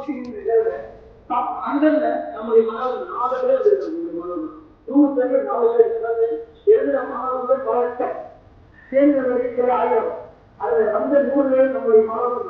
பூசிக்கின்றது நம்முடைய மாணவர்கள் நாலு பேர் இருக்கிறாங்க மாணவர்கள் நூறு நாலு பேர் இருக்கிறாங்க எழுதுகிற மாணவர்கள் பல சேர்ந்தவர்கள் சில ஆயிரம். அதில் வந்த நூறு பேர் நம்முடைய மாணவர்கள்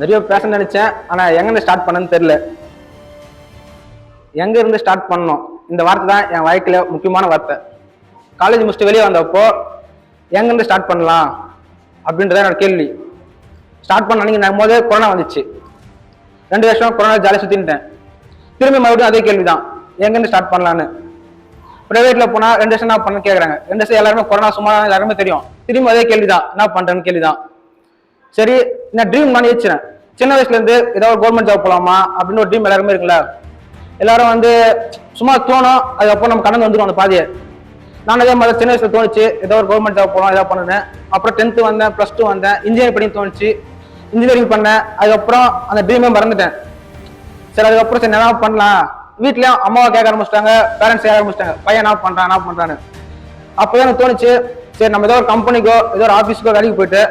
நிறைய பேச நினைச்சேன். ஆனா எங்க ஸ்டார்ட் பண்ணன்னு தெரியல. எங்க இருந்து ஸ்டார்ட் பண்ணணும்? இந்த வார்த்தை தான் என் வாழ்க்கையில முக்கியமான வார்த்தை. காலேஜ் முடிச்சுட்டு வெளியே வந்தப்போ எங்க இருந்து ஸ்டார்ட் பண்ணலாம்? அப்படின்றத என்னோட கேள்வி. ஸ்டார்ட் பண்ண அன்னைக்கு நான் போதே கொரோனா வந்துச்சு. ரெண்டு வருஷம் கொரோனா ஜாலியாக சுத்தின்ட்டேன். திரும்பி மறுபடியும் அதே கேள்வி தான் எங்கேருந்து ஸ்டார்ட் பண்ணலான்னு பிரைவேட்ல போனா ரெண்டு வருஷம் என்ன பண்ண கேக்குறாங்க. ரெண்டு வருஷம் எல்லாருமே கொரோனா சும்மா எல்லாருமே தெரியும். திரும்பி அதே கேள்விதான். என்ன பண்றேன்னு கேள்விதான். சரி நான் ட்ரீம் நான் சின்ன வயசுல இருந்து ஏதாவது கவர்மெண்ட் ஜாப் போகலாமா அப்படின்னு ஒரு ட்ரீம் எல்லாருமே இருக்குல்ல? எல்லாரும் வந்து சும்மா தோணும் அதுக்கப்புறம் நம்ம கடந்து வந்துடும் அந்த பாதியை. நான் அதே மாதிரி சின்ன வயசுல தோணுச்சு ஏதோ ஒரு கவர்மெண்ட் ஜாப் போகலாம் ஏதாவது பண்ணுனேன் அப்புறம் டென்த்து வந்தேன் ப்ளஸ் டூ வந்தேன் இன்ஜினியரிங் பண்ணி தோணுச்சு. இன்ஜினியரிங் பண்ணேன் அதுக்கப்புறம் அந்த ட்ரீமே மறந்துட்டேன். சரி அதுக்கப்புறம் சரி என்ன பண்ணலாம். வீட்லயும் அம்மாவை கேட்க ஆரம்பிச்சிட்டாங்க பேரண்ட்ஸ் கேட்க ஆரம்பிச்சிட்டாங்க. பையன் என்ன பண்றான் என்ன பண்றான்னு. அப்போதான் எனக்கு தோணுச்சு சரி நம்ம ஏதோ ஒரு கம்பெனிக்கோ ஏதோ ஒரு ஆஃபீஸ்க்கோ வேலைக்கு போயிட்டு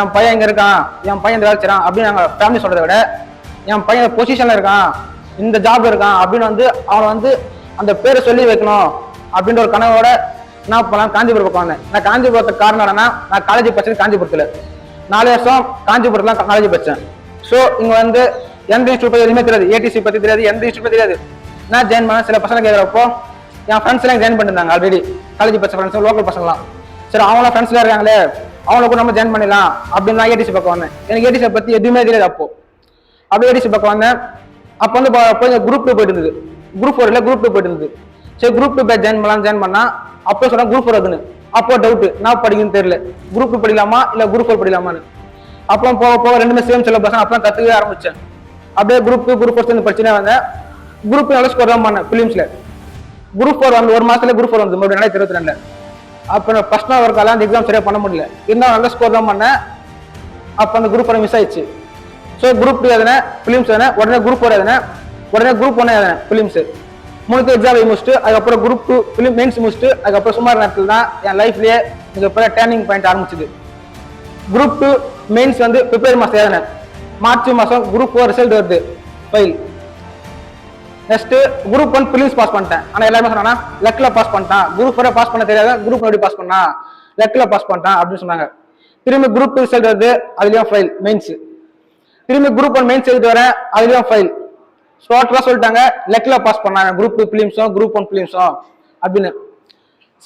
என் பையன் இங்கே இருக்கான் என் பையன் இந்த வேலை செய்கிறான் அப்படின்னு நாங்கள் ஃபேமிலி சொல்கிறத விட என் பையன் பொசிஷனில் இருக்கான் இந்த ஜாப்ல இருக்கான் அப்படின்னு வந்து அவனை வந்து அந்த பேரை சொல்லி வைக்கணும் அப்படின்ற ஒரு கனவோட நான் போகலாம் காஞ்சிபுரம் பக்கம் வந்தேன். நான் காஞ்சிபுரத்துக்கு காரணம் என்னன்னா நான் காலேஜ் படிச்சது காஞ்சிபுரத்தில். நாலு வருஷம் காஞ்சிபுரத்துல காலேஜ் படிச்சேன். ஸோ இங்கே வந்து எந்த இன்ஸ்டியூட் பற்றி எதுவுமே தெரியாது. ஏடிசி பற்றி தெரியாது எந்த இன்ஸ்டியூட் பற்றி தெரியாது. நான் ஜாயின் பண்ண சில பசங்க கேட்குறப்போ என் ஃப்ரெண்ட்ஸ்லாம் ஜாயின் பண்ணிருந்தாங்க ஆல்ரெடி காலேஜ் படித்த ஃப்ரெண்ட்ஸ் லோக்கல் பசங்களாம். சரி அவங்களாம் ஃப்ரெண்ட்ஸ்லாம் இருக்காங்களே அவனை கூட நம்ம ஜாயின் பண்ணிடலாம் அப்படின்னு நான் ஏடிசி பக்கம் வந்தேன். எனக்கு ஏடிசி பத்தி எதுவுமே தெரியாது அப்போ. அப்படியே ஏடிசி பக்கம் வந்தேன். அப்போ வந்து ப- குரூப் டூ போயிட்டு இருந்தது. குரூப் ஃபோர் இல்லை குரூப் டூ போயிட்டு இருந்தது. சரி குரூப் டூ பேர் ஜாயின் பண்ணலாம் ஜாயின் பண்ணா அப்போ சொன்னா குரூப் ஃபோர் அதுன்னு. அப்போ டவுட் நான் படிக்கணும்னு தெரியல. குரூப் டூ படிக்கலாமா இல்லை குரூப் ஃபோர் படிக்கலாமான்னு. அப்புறம் போக போக ரெண்டுமே சேம் சிலபஸ் அப்புறம் கத்துக்கவே ஆரம்பிச்சேன். அப்படியே குரூப் டூ குரூப் ஃபோர் சேர்ந்து படிச்சுனே வந்தேன். குரூப் நல்ல ஸ்கோர் தான் பண்ணேன் ஃபிலிம்ஸில் குரூப் ஃபோர் வந்து ஒரு மாசத்துல குரூப் ஃபோர் வந்து மறுபடியும் ரெண்டாயிரத்தி இருபத்தி ரெண்டு அப்புறம் ஃபர்ஸ்ட் நாள் ஒரு அந்த எக்ஸாம் சரியாக பண்ண முடியல. இருந்தாலும் நல்ல ஸ்கோர் தான் பண்ணேன். அப்போ அந்த குரூப் மிஸ் ஆயிடுச்சு. ஸோ குரூப் டூ எதுனேன் ஃபிலிம்ஸ் எதுனேன் உடனே குரூப் ஒரு எதுனேன் உடனே குரூப் ஒன்று எதுனேன் ஃபிலிம்ஸ் மூணு எக்ஸாம் முடிச்சுட்டு அதுக்கப்புறம் குரூப் டூ ஃபிலிம் மெயின்ஸ் முடிச்சுட்டு அதுக்கப்புறம் சுமார் நேரத்தில் தான் என் லைஃப்லேயே மிகப்பெரிய டேர்னிங் பாயிண்ட் ஆரம்பிச்சது. குரூப் டூ மெயின்ஸ் வந்து பிப்ரவரி மாதம் எழுதினேன். மார்ச் மாதம் குரூப் ஃபோர் ரிசல்ட் வருது. Fail next group one prelims pass பண்ணிட்டேன். ஆனா எல்லாருமே சொன்னாங்க லெக்ல பாஸ் பண்ணிட்டான். குரூப் ஃபோரை பாஸ் பண்ண தெரியாத குரூப் எப்படி பாஸ் பண்ணா? லெக்ல பாஸ் பண்ணிட்டான் அப்படின்னு சொன்னாங்க. திரும்பி குரூப் டூ ரிசல்ட் வருது அதுலயும் ஃபைல் மெயின்ஸ் திரும்பி குரூப் ஒன் மெயின்ஸ் எழுதி வரேன் அதுலயும் ஃபைல் டோட்டலாக சொல்லிட்டாங்க லெக்ல பாஸ் பண்ணாங்க. குரூப் டூ பிலிம்ஸும் குரூப் ஒன் பிலிம்ஸும் அப்படின்னு.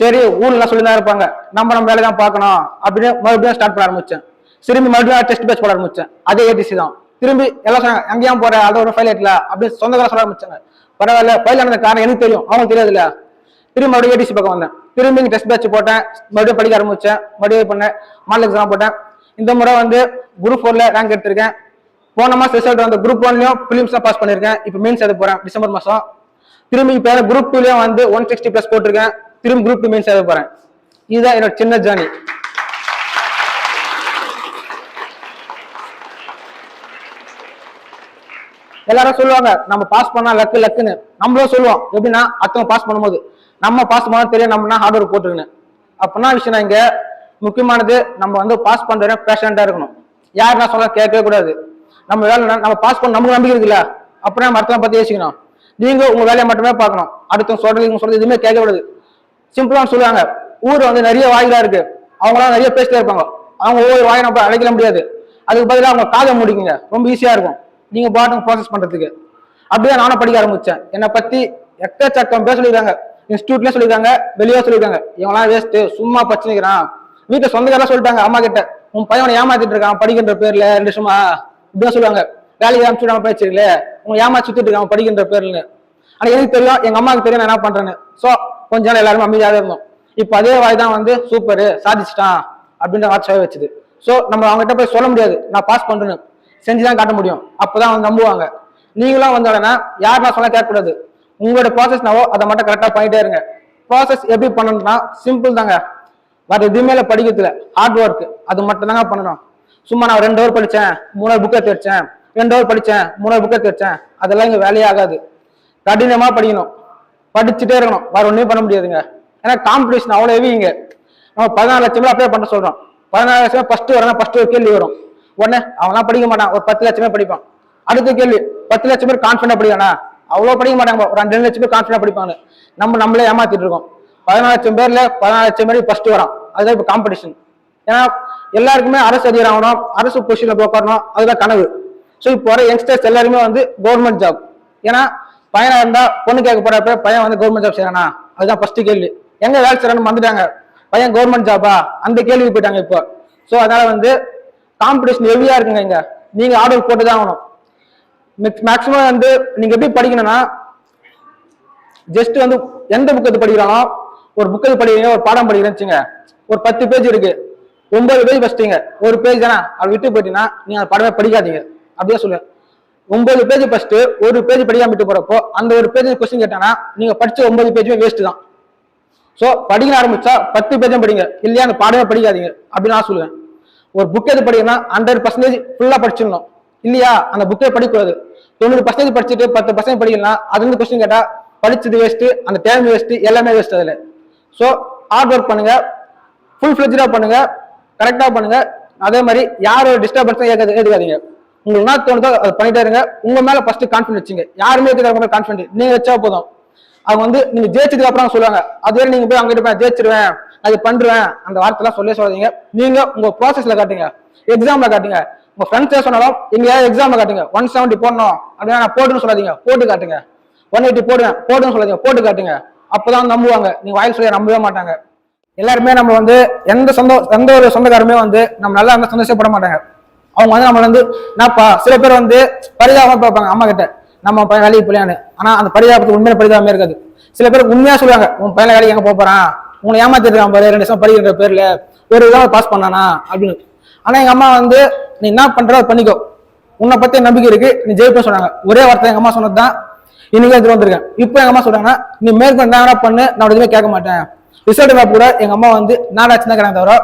சரி ஊர்லாம் சொல்லி தான் இருப்பாங்க. நம்ம நம்ம வேலை தான் பார்க்கணும் அப்படின்னு மறுபடியும் ஸ்டார்ட் பண்ண ஆரம்பிச்சேன். திரும்பி மறுபடியும் டெஸ்ட் பேட்ச் போட ஆரம்பிச்சேன். அதே ஏடிசி தான். திரும்பி எல்லாம் சொன்னாங்க எங்கேயும் போற அதோட ஒரு ஃபைல் ஏட்டல அப்படின்னு சொந்தக்கார சொல்ல ஆரம்பிச்சாங்க. பரவாயில்ல ஃபைல் ஆனது காரணம் எனக்கு தெரியும். அவங்களுக்கு தெரியாதுல்ல திரும்பி மறுபடியும் ஏடிசி பக்கம் வந்தேன். திரும்பி டெஸ்ட் பேட்ச் போட்டேன். மறுபடியும் படிக்க ஆரம்பிச்சேன். மறுபடியும் பண்ணேன். மாடல் எக்ஸாம் போட்டேன். இந்த முறை வந்து குரூப் ஃபோர்ல ரேங்க் எடுத்திருக்கேன். போன மாசம் ரிசல்ட் வந்து குரூப் ஒன்லயும் பிலிம்ஸ் பாஸ் பண்ணிருக்கேன் இப்போ மெயின்ஸ் எழுத போறேன். டிசம்பர் மாசம். திரும்பி இப்போ குரூப் டூலயும் வந்து ஒன் சிக்ஸ்டி பிளஸ் போட்டிருக்கேன். திரும்பி குரூப் டூ மெயின்ஸ் எழுத போறேன். இதுதான் என்னோட சின்ன ஜேர்னி எல்லாரும் சொல்லுவாங்க நம்ம பாஸ் பண்ணா லக்கு லக்குன்னு நம்மளும் சொல்லுவோம் எப்படின்னா அடுத்தவங்க பாஸ் பண்ணும்போது நம்ம பாஸ் பண்ண தெரியும் நம்மனா ஹார்ட் ஒர்க் போட்டுருக்குன்னு. அப்படின்னா விஷயம் இங்க முக்கியமானது நம்ம வந்து பாஸ் பண்ற பேஷண்டா இருக்கணும். யார் நான் சொல்ல கேட்கவே கூடாது. நம்ம வேலை நம்ம பாஸ் பண்ண நமக்கு நம்பிக்கை இருக்குல்ல? அப்படின்னா மரத்தெல்லாம் பத்தி யோசிக்கணும். நீங்க உங்க வேலையை மட்டுமே பார்க்கணும். அடுத்தவங்க சொல்றது இவங்க சொல்றது எதுவுமே கேட்க கூடாது. சிம்பிளா சொல்லுவாங்க. ஊர் வந்து நிறைய வாயிலா இருக்கு. அவங்களாம் நிறைய பேசிட்டே இருப்பாங்க. அவங்க ஒவ்வொரு வாயை நம்ம அழைக்கல முடியாது. அதுக்கு பதிலாக அவங்க காதை முடிக்குங்க. ரொம்ப ஈஸியா இருக்கும். நீங்க பாட்டும் ப்ராசஸ் பண்றதுக்கு. அப்படியே நானும் படிக்க ஆரம்பிச்சேன். என்னை பத்தி எக்கச்சக்கம் பேர் சொல்லியிருக்காங்க. இன்ஸ்டியூட்லயும் சொல்லியிருக்காங்க வெளியே சொல்லியிருக்காங்க. இவங்களாம் வேஸ்ட் சும்மா பச்சுக்கிறான் வீட்டை சொந்தக்காரலாம் சொல்லிட்டாங்க அம்மா கிட்ட. உன் பையனை ஏமாத்திட்டு இருக்கான் படிக்கின்ற பேர்ல ரெண்டு வருஷமா இப்படிதான் சொல்லுவாங்க. வேலைக்கு அனுப்பிச்சு பேச்சுக்கல உங்க ஏமாத்தி சுத்திட்டு இருக்கான் படிக்கின்ற பேர்ல ஆனா எனக்கு தெரியும் எங்க அம்மாவுக்கு தெரியும் நான் என்ன பண்றேன்னு. சோ கொஞ்ச நாள் எல்லாருமே அமைதியாகவே இருந்தோம். இப்போ அதே வாய் தான் வந்து சூப்பர் சாதிச்சிட்டான் அப்படின்ற வார்த்தை வச்சுது. சோ நம்ம அவங்ககிட்ட போய் சொல்ல முடியாது. நான் பாஸ் பண்றேன்னு. செஞ்சுதான் காட்ட முடியும். அப்பதான் அவங்க நம்புவாங்க. நீங்களும் வந்த உடனே யார் நான் சொன்னா கேட்கக்கூடாது உங்களோட ப்ராசஸ் நாவோ அதை மட்டும் கரெக்டா பண்ணிட்டே இருங்க. ப்ராசஸ் எப்படி பண்ணணும்னா சிம்பிள் தாங்க. வேற எதுவுமே இல்லை படிக்கிறதுல. ஹார்ட் ஒர்க் அது மட்டும் தாங்க பண்ணணும். சும்மா நான் ரெண்டு ஹவர் படித்தேன் மூணு புக்கை எடுத்து ரெண்டு ஹவர் படித்தேன் மூணு புக்கை எடுத்து அதெல்லாம் இங்கே வேலையே ஆகாது. கடினமாக படிக்கணும். படிச்சுட்டே இருக்கணும். வேற ஒன்றும் பண்ண முடியாதுங்க. ஏன்னா காம்படிஷன் அவ்வளோ ஹெவிங்க நம்ம பதினாலு லட்சம் அப்ளை பண்ண சொல்கிறோம் பதினாலு லட்சம் ஃபஸ்ட்டு வரணும் ஃபஸ்ட்டு ஒரு கேள்வி வரும். உடனே அவன்லாம் படிக்க மாட்டான். ஒரு பத்து லட்சமே படிப்பான். அடுத்த கேள்வி பத்து லட்சம் பேர் கான்ஃபிடண்டா படிக்கானா அவ்வளோ படிக்க மாட்டாங்க. ஒரு ரெண்டு லட்சம் பேர் கான்ஃபிடண்டா படிப்பாங்க. நம்ம நம்மளே ஏமாத்திட்டு இருக்கோம். பதினாலு லட்சம் பேர்ல பதினாலு லட்சம் பேர் ஃபர்ஸ்ட் வரான். அதுதான் இப்போ காம்படிஷன் ஏன்னா எல்லாருக்குமே அரசு அதிகாரம் ஆகணும். அரசு பொசிஷன்ல உட்காரணும். அதுதான் கனவு. ஸோ இப்போ வர யங்ஸ்டர்ஸ் எல்லாருமே வந்து கவர்மெண்ட் ஜாப் ஏன்னா பையனா இருந்தா பொண்ணு கேட்க போறப்ப பையன் வந்து கவர்மெண்ட் ஜாப் செய்யறானா அதுதான் ஃபர்ஸ்ட் கேள்வி. எங்க வேலை செய்யறான்னு வந்துட்டாங்க பையன் கவர்மெண்ட் ஜாபா அந்த கேள்வி போயிட்டாங்க இப்போ. ஸோ அதனால வந்து காம்படிஷன் ஹெவியா இருக்குங்க இங்க. நீங்க ஆர்டர் போட்டு தான் ஆகணும் மேக்ஸிமம் வந்து நீங்க எப்படி படிக்கணும்னா ஜஸ்ட் வந்து எந்த புக் எடுத்து படிக்கிறானோ ஒரு புக் எடுத்து படிக்கிறீங்க ஒரு பாடம் படிக்கிறேன்னு ஒரு பத்து பேஜ் இருக்கு. ஒன்பது பேஜ் படிச்சிட்டீங்க ஒரு பேஜ் தானே? அதை விட்டு போயிட்டீங்கன்னா நீங்க அந்த படமே படிக்காதீங்க. அப்படியே சொல்லுவேன். ஒன்பது பேஜ் ஃபர்ஸ்ட் ஒரு பேஜ் படிக்காம விட்டு போறப்போ அந்த ஒரு பேஜ் கொஸ்டின் கேட்டானா நீங்க படிச்ச ஒன்பது பேஜுமே வேஸ்ட் தான். ஸோ படிக்க ஆரம்பிச்சா பத்து பேஜும் படிங்க. இல்லையா அந்த பாடமே படிக்காதீங்க. அப்படின்னு நான் சொல்லுவேன். ஒரு புக் எது படிக்கணும்னா ஹண்ட்ரட் பர்சன்டேஜ் ஃபுல்லா படிச்சிடணும். இல்லையா? அந்த புக்கே படிக்கூடாது தொண்ணூறு பர்சன்டேஜ் படிச்சுட்டு பத்து பர்சன்ட் படிக்கலாம் அது வந்து கொஸ்டின் கேட்டா படிச்சது வேஸ்ட் அந்த டைம் வேஸ்ட் எல்லாமே வேஸ்ட் அதுல. ஸோ ஹார்ட் ஒர்க் பண்ணுங்க. ஃபுல் ஃபிளெஜ்டா பண்ணுங்க. கரெக்டா பண்ணுங்க. அதே மாதிரி யாரோட டிஸ்டர்பன்ஸும் ஏற்காது ஏற்றுக்காதீங்க உங்களுக்கு என்ன தோணுதோ அதை பண்ணிட்டே இருங்க. உங்க மேல ஃபர்ஸ்ட் கான்ஃபிடன்ட் வச்சுங்க. யாருமே இருக்கிற கான்ஃபிடன்ட் நீங்க வச்சா போதும். அவங்க வந்து நீங்க ஜெயிச்சதுக்கு அப்புறம் சொல்லுவாங்க. அதுவே நீங்க போய் அங்கிட்டு போய் ஜெயிச்சிருவேன். அது பண்றேன். அந்த வார்த்தைலாம் சொல்லவே சொல்லாதீங்க. நீங்க உங்க ப்ராசஸ்ல காட்டுங்க. எக்ஸாம்ல காட்டுங்க. உங்க ஃப்ரெண்ட்ஸ் சொன்னாலும் எங்கேயாவது எக்ஸாம்ல காட்டுங்க. ஒன் செவன்ட்டி போடணும். அப்படின்னா நான் போட்டுன்னு சொல்லாதீங்க. போட்டு காட்டுங்க. ஒன் எயிட்டி போடுவேன் போட்டுன்னு சொல்லாதீங்க. போட்டு காட்டுங்க. அப்பதான் நம்புவாங்க. நீங்க வாயில் சொல்ல நம்பவே மாட்டாங்க. எல்லாருமே நம்ம வந்து எந்த சொந்த எந்த ஒரு சொந்தக்காரருமே வந்து நம்ம நல்லா இருந்தால் சந்தோஷப்பட மாட்டாங்க. அவங்க வந்து நம்மளை வந்து நான்ப்பா சில பேர் வந்து பரிதாபம் பார்ப்பாங்க அம்மா கிட்ட. நம்ம பையன் வேலைக்கு போலியான்னு ஆனா அந்த பரிதாபத்துக்கு உண்மையான பரிதாபமே இருக்காது. சில பேர் உண்மையா சொல்லுவாங்க உன் பையன் வேலைக்கு எங்க போறான்? உங்களை ஏமாத்திருக்கான் பாரு ரெண்டு வருஷம் படிக்கிற பேர்ல. வேறு இதாக பாஸ் பண்ணானா? அப்படின்னு. ஆனா எங்க அம்மா வந்து நீ என்ன பண்ற? அதை பண்ணிக்கோ. உன்னை பத்தி நம்பிக்கை இருக்கு. நீ ஜெயிப்ப சொன்னாங்க. ஒரே வார்த்தை எங்க அம்மா சொன்னதுதான். இன்னைக்கு எடுத்துட்டு வந்திருக்கேன். இப்போ எங்க அம்மா சொல்றாங்கன்னா நீ மேற்கொண்டு என்ன பண்ணு. நான் எதுவுமே கேட்க மாட்டேன். ரிசல்ட் கூட எங்க அம்மா வந்து நானாச்சு தான் கேட்க தவிர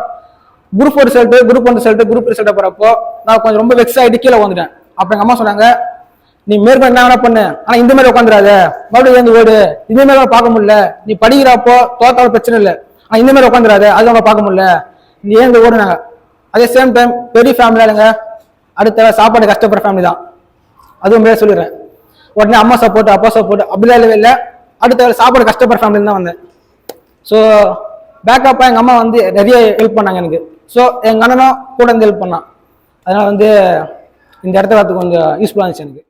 குரூப் ஒரு result group one result group result போறப்போ நான் கொஞ்சம் ரொம்ப வெக்ஸ் ஆகிட்டு கீழே வந்துட்டேன் அப்ப எங்க அம்மா சொன்னாங்க நீ மேற்கொண்டு என்ன வேணா பண்ணு. ஆனா இந்த மாதிரி உட்காந்துடாத மறுபடியும் ஏந்து ஓடு? இந்த மாதிரி பார்க்க முடியல. நீ படிக்கிறப்போ தோத்தாலும் பிரச்சனை இல்லை. ஆனா இந்த மாதிரி உட்காந்துடாத அது அவங்க பார்க்க முடியல. நீ ஏந்து ஓடுனாங்க? அதே சேம் டைம் பெரிய ஃபேமிலியா இல்லைங்க. அடுத்த சாப்பாடு கஷ்டப்படுற ஃபேமிலி தான். அதுவும் மேலே சொல்லிடுறேன். உடனே அம்மா சப்போர்ட் அப்பா சப்போர்ட் அப்படிலாம் இல்லவே இல்லை. அடுத்த சாப்பாடு கஷ்டப்படுற ஃபேமிலி தான் வந்தேன். ஸோ பேக்கப்பாக எங்கள் அம்மா வந்து நிறைய ஹெல்ப் பண்ணாங்க எனக்கு. ஸோ எங்கள் அண்ணனும் கூட இருந்து ஹெல்ப் பண்ணான். அதனால் வந்து இந்த இடத்துல வரதுக்கு கொஞ்சம் யூஸ்ஃபுல்லாக இருந்துச்சு எனக்கு.